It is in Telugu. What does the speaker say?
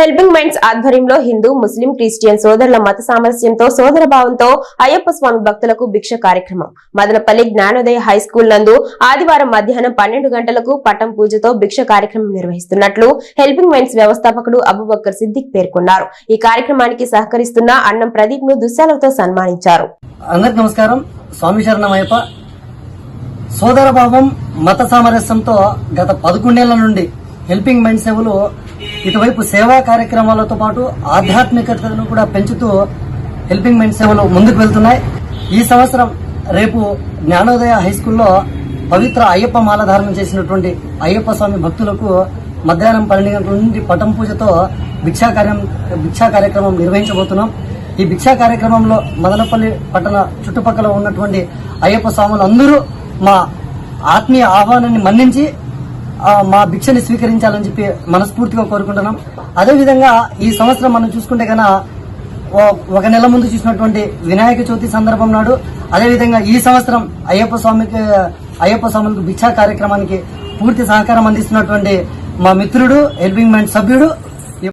హెల్పింగ్ మైండ్స్ ఆధ్వర్యంలో హిందూ ముస్లిం క్రిస్టియన్ సోదరుల మత సామరస్యంతో సోదర భావంతో అయ్యప్ప స్వామి భక్తులకు భిక్ష కార్యక్రమం. మదనపల్లి జ్ఞానోదయ హై స్కూల్ నందు ఆదివారం మధ్యాహ్నం పన్నెండు గంటలకు పట్టం పూజతో భిక్ష కార్యక్రమం నిర్వహిస్తున్నట్లు హెల్పింగ్ మైండ్స్ వ్యవస్థాపకుడు అబుబక్కర్ సిద్దిక్ పేర్కొన్నారు. ఈ కార్యక్రమానికి సహకరిస్తున్న అన్నం ప్రదీప్ను దుశ్శాలతో సన్మానించారు. అందరికి నమస్కారం. స్వామి శరణమయ్యప్ప సోదర భావం మత సామరస్యంతో గత పదకొండేళ్ళ నుండి హెల్పింగ్ మైండ్ సేవలు ఇటువైపు సేవా కార్యక్రమాలతో పాటు ఆధ్యాత్మికతను కూడా పెంచుతూ హెల్పింగ్ మైండ్ సేవలు ముందుకు వెళ్తున్నాయి. ఈ సంవత్సరం రేపు జ్ఞానోదయ హై స్కూల్లో పవిత్ర అయ్యప్ప మాలధారణ చేసినటువంటి అయ్యప్ప స్వామి భక్తులకు మధ్యాహ్నం పన్నెండు గంటల నుండి పటం పూజతో భిక్షా కార్యం భిక్షా కార్యక్రమం నిర్వహించబోతున్నాం. ఈ భిక్షా కార్యక్రమంలో మదనపల్లి పట్టణ చుట్టుపక్కల ఉన్నటువంటి అయ్యప్ప స్వాములు అందరూ మా ఆత్మీయ ఆహ్వానాన్ని మన్నించి మా భిక్షని స్వీకరించాలని చెప్పి మనస్ఫూర్తిగా కోరుకుంటున్నాం. అదేవిధంగా ఈ సంవత్సరం మనం చూసుకుంటే కన్నా ఒక నెల ముందు చూసినటువంటి వినాయక చవితి సందర్భం నాడు అదేవిధంగా ఈ సంవత్సరం అయ్యప్ప స్వామికి అయ్యప్ప స్వామికి భిక్షా కార్యక్రమానికి పూర్తి సహకారం అందిస్తున్నటువంటి మా మిత్రుడు హెల్పింగ్ మైండ్ సభ్యుడు